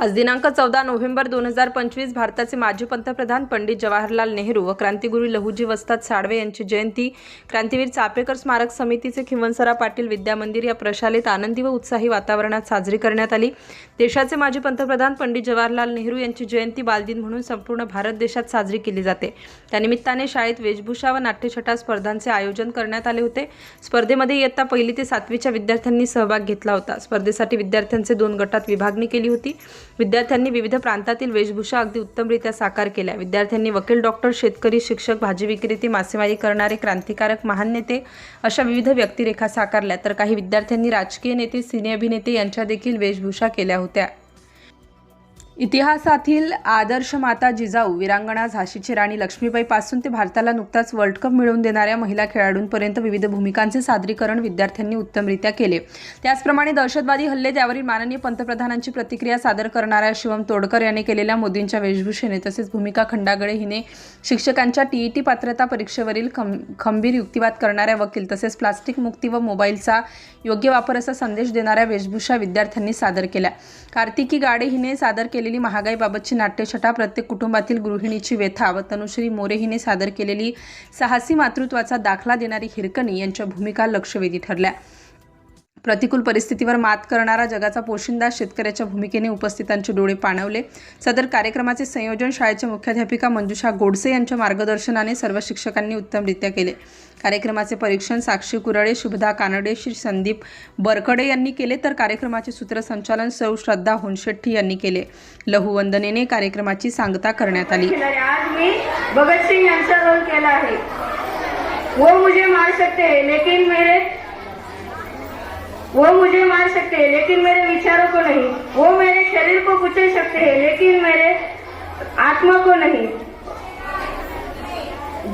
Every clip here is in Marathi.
आज दिनांक चौदा नोव्हेंबर दोन हजार पंचवीस भारताचे माजी पंतप्रधान पंडित जवाहरलाल नेहरू व क्रांतिगुरू लहुजी वस्ताद साळवे यांची जयंती. क्रांतीवीर चापेकर स्मारक समितीचे खिवनसरा पाटील विद्यामंदिर या प्रशालेत आनंदी व उत्साही वातावरणात साजरी करण्यात आली. देशाचे माजी पंतप्रधान पंडित जवाहरलाल नेहरू यांची जयंती बालदिन म्हणून संपूर्ण भारत देशात साजरी केली जाते. त्यानिमित्ताने शाळेत वेशभूषा व नाट्यछटा स्पर्धांचे आयोजन करण्यात आले होते. स्पर्धेमध्ये इयत्ता पहिली ते सातवीच्या विद्यार्थ्यांनी सहभाग घेतला होता. स्पर्धेसाठी विद्यार्थ्यांचे दोन गटात विभागणी केली होती. विद्यार्थ्यांनी विविध प्रांतातील वेशभूषा अगदी उत्तमरित्या साकार केल्या. विद्यार्थ्यांनी वकील डॉक्टर शेतकरी शिक्षक भाजी विक्रेते मासेमारी करणारे क्रांतिकारक महान नेते अशा विविध व्यक्तिरेखा साकारल्या. तर काही विद्यार्थ्यांनी राजकीय नेते सिने अभिनेते यांच्या देखील वेशभूषा केल्या होत्या. इतिहासातील आदर्श माता जिजाऊ वीरांगणा झाशीची राणी लक्ष्मीबाई पासून ते भारताला नुकताच वर्ल्ड कप मिळवून देणाऱ्या महिला खेळाडूंपर्यंत विविध भूमिकांचे सादरीकरण विद्यार्थ्यांनी उत्तमरित्या केले. त्याचप्रमाणे दहशतवादी हल्ले त्यावरील माननीय पंतप्रधानांची प्रतिक्रिया सादर करणाऱ्या शिवम तोडकर यांनी केलेल्या मोदींच्या वेशभूषेने तसेच भूमिका खंडागळे हिने शिक्षकांच्या टीईटी पात्रता परीक्षेवरील खं खंबीर युक्तिवाद करणाऱ्या वकील तसेच प्लास्टिक मुक्ती व मोबाईलचा योग्य वापर असा संदेश देणाऱ्या वेशभूषा विद्यार्थ्यांनी सादर केल्या. कार्तिकी गाडे हिने सादर केले केलेली महागाईबाबतची नाट्यछटा प्रत्येक कुटुंबातील गृहिणीची व्यथा व तनुश्री मोरे हिने सादर केलेली साहसी मातृत्वाचा दाखला देणारी हिरकणी यांच्या भूमिका लक्षवेधी ठरल्या. प्रतिकूल परिस्थितीवर मात करणारा जगाचा पोशिंदा शेतकऱ्याच्या भूमिकेने उपस्थितांचे डोळे पाणवले. सदर कार्यक्रमाचे संयोजन शाळेच्या मुख्याध्यापिका मंजुषा गोडसे यांच्या मार्गदर्शनाने सर्व शिक्षकांनी उत्तमरित्या केले. कार्यक्रमाचे परीक्षण साक्षी कुरळे शुभदा कानडे श्री संदीप बरकडे यांनी केले तर कार्यक्रमाचे सूत्रसंचालन सौ श्रद्धा होनशेट्टी यांनी केले. लहुवंदनेने कार्यक्रमाची सांगता करण्यात आली. आज मी यांचा रोल केला आहे. वो मुझे मार सकते लेकिन मेरे वो मुझे मार सकते हैं लेकिन मेरे विचारों को नहीं। वो मेरे शरीर को कुचल सकते हैं लेकिन मेरे आत्मा को नहीं।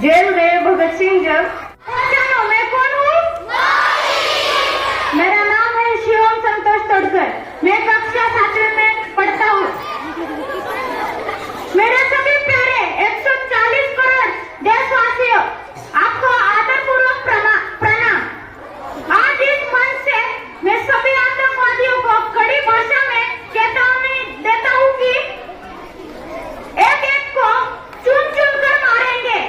जेल गए भगत सिंह जब। जानो मैं कौन हूँ? मेरा नाम है शिवम संतोष तोड़कर। मैं कक्षा सातवें में पढ़ता हूँ मेरे सभी प्यारे 140 करोड़ देशवासियों आपको आदरपूर्वक प्रमा- प्रणाम आज इस मंच से मैं सभी आतंकवादियों को कड़ी भाषा में चेतावनी देता हूँ कि एक एक को चुन चुन कर मारेंगे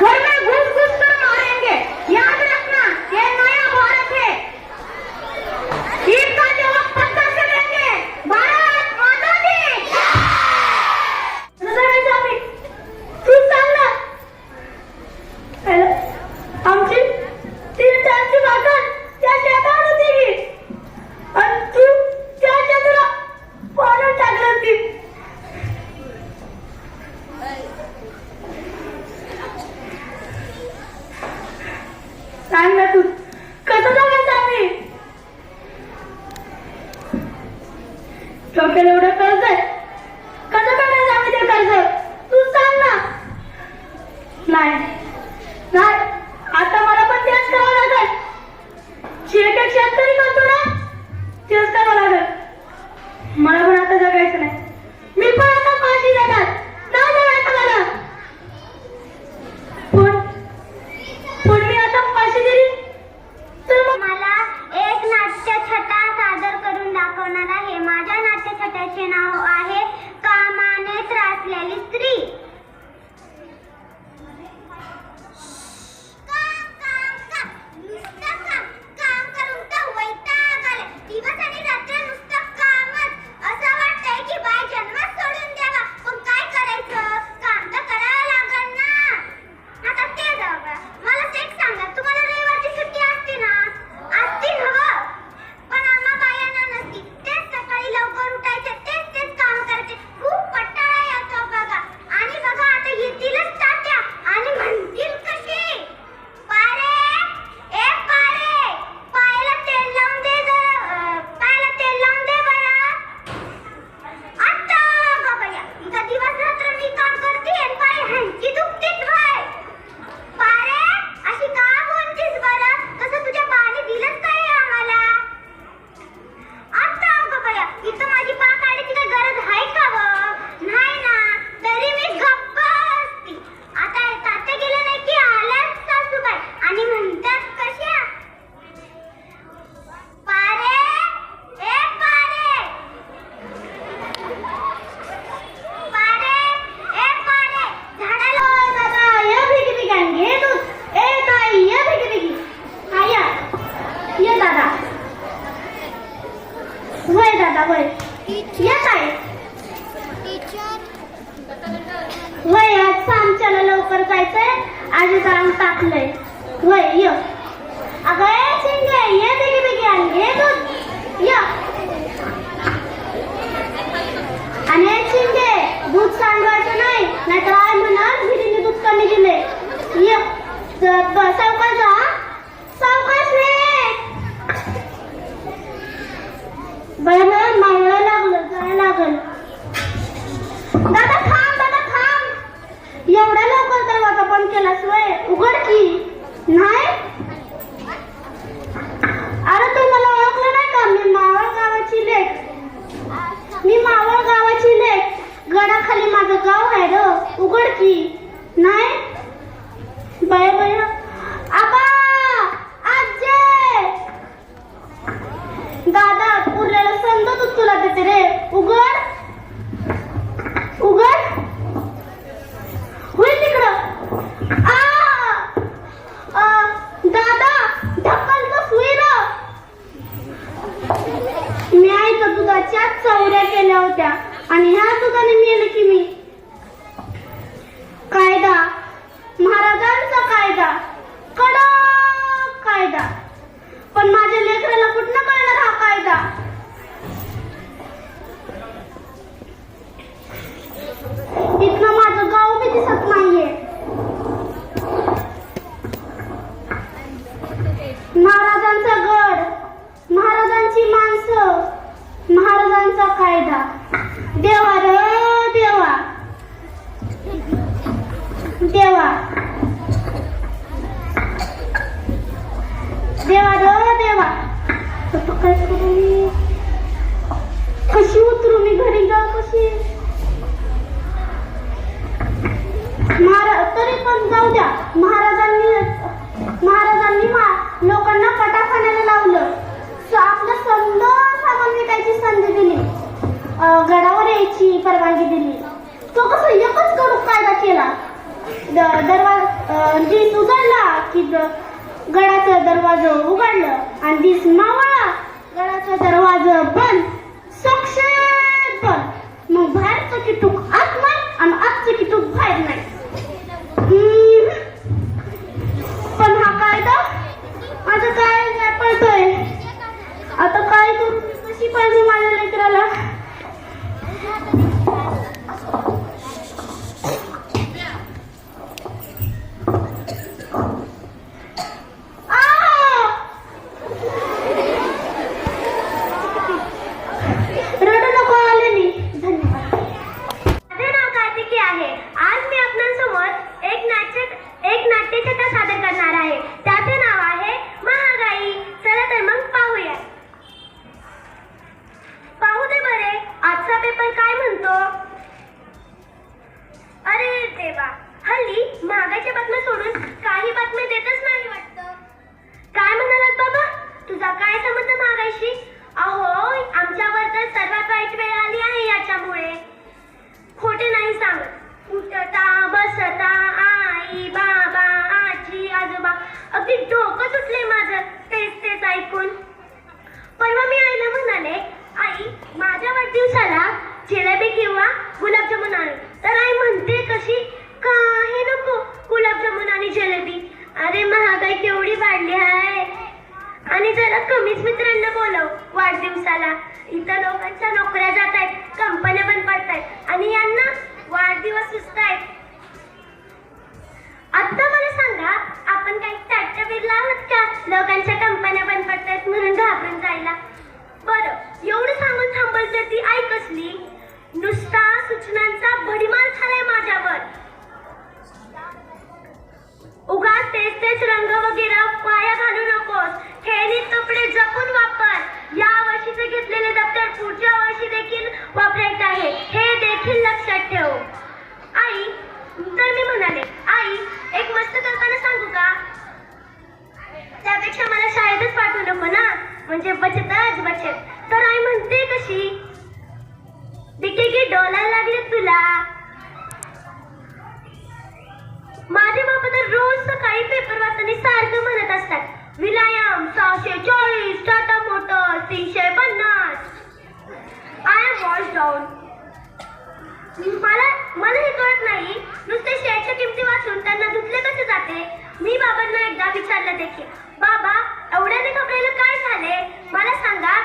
घर में घुस घुस कर मारेंगे याद रखना ये नया भारत है ईद का जवाब पत्थर से देंगे भारत माता की सुधारायचं आम्ही तू सांग ना हॅलो आमची तीन चारची भाकर त्या शेतात होती की आणि तू त्या शेताला पाडून टाकलं होती सांग ना दादा थांब दादा थांब. एवढ्या लवकर दरवाजा बंद केलास वय. उघड की. नाही? अरे तू मला ओळखलं नाही का? मी मावळ गावाची लेख मी मावळ गावाची लेख गडाखाली माझं गाव आहे र उघड की. नाही? बाय बाय आबा आजे दादा उरलेलं समजा तू तुला देते रे उघड उघड होईल तिकडं आ! आ! दादा ढकलतो सुईर मी आईच्या दुधाच्या चौऱ्या केल्या होत्या. आणि ह्या दुधाने मेलं की मी. कायदा. महाराजांचा कायदा. कडक कायदा. पण माझ्या लेकराला कुठनं कळणार हा कायदा इथनं माझं गाव बी दिसत नाहीये महाराजांचा गड महाराजांची माणसं महाराजांचा कायदा देवा र देवा देवा देवा देवा देवा. आता काय करू मी कशी उतरू मी घरी जाऊ कशी? महाराज तरी पण जाऊ द्या. महाराजांनी महाराजांनी मा- लोकांना कटाखान्याला लावलं. आपलं समज सामान विकायची संधी दिली. गडावर यायची परवानगी दिली. तो कसं एकच कडू कायदा केला? द- दरवाजा म्हणजे उघडला की गडाचं दरवाजा उघडलं आणि दिस मावळा गडाचा दरवाजा बंद. सक्षम बंद मग बाहेरचं किटूक आत नाही आणि आतचं किटूक बाहेर नाही हम्म. पण हा कायदा माझं काय नाही पळतोय आता काय करू कशी पाहिजे माझ्या लेकराला आ! रडू नको आले मी धन्यवाद माझे नाव कार्तिकी आहे आज मी आपणांसमोर एक नाट्य एक नाट्यकथा सादर करणार आहे त्याचे नाव आहे महागाई चला तर मग पाहूया पाहू दे बरे आजचा पेपर काय म्हणतो अरे देवा हल्ली महागाईच्या बातम्या सोडून काही बातम्या देतच नाही वाटतं काय म्हणालात बाबा तुझा काय संबंध महागाईशी अहो आमच्यावर तर सर्वात वाईट वेळ आली आहे याच्यामुळे खोटे नाही सांगत उठता बसता आई बाबा आजी आजोबा अगदी डोकं सुटले माझं तेच तेच ऐकून परवा मी आईला म्हणाले आई माझ्या वाढदिवसाला जिलेबी किंवा गुलाबजामुन आणू. तर आई म्हणते कशी काही नको गुलाबजामुन आणि जिलेबी. अरे महागाई केवढी वाढली आहे. आणि जरा कमीच मित्रांना बोलव वाढदिवसाला. इथं लोकांच्या नोकऱ्या जात आहेत कंपन्या बंद पडत आहेत आणि यांना वाढदिवस सुचत आहेत. आता मला सांगा आपण काही टाटबिरला आहोत का? लोकांच्या कंपन्या बंद पडतायत म्हणून घाबरून जायला. बरं एवढं सांग थांबल तर ती आई कसली नुसता सूचनांचा झालाय माझ्यावर. उगाच तेच तेच रंग वगैरे पाया घालू नकोस. खेळणी कपडे जपून वापर. या वर्षीचे घेतलेले दप्तर पुढच्या वर्षी देखील वापरायचे आहे. हे देखील लक्षात ठेव. आई तर मी म्हणाले आई एक मस्त कल्पना सांगू का? त्यापेक्षा मला शाळेतच पाठवू नको ना? म्हणजे बचतच बचत. तर आई म्हणते कशी? दिखे की डोला लागले तुला? माझे बाबा तर रोज सकाळी पेपर वाचताना सारखं म्हणत असतात. विलायम सहाशे चाळीस टाटा मोटर तीनशे पन्नास. आय एम वॉश डाऊन मला मला हे कळत नाही. नुसते शेअरच्या किमती वाचून त्यांना धुतले कसे जाते? मी बाबांना एकदा विचारलं देखील. बाबा एवढ्याने कपड्याला काय झाले? मला सांगा.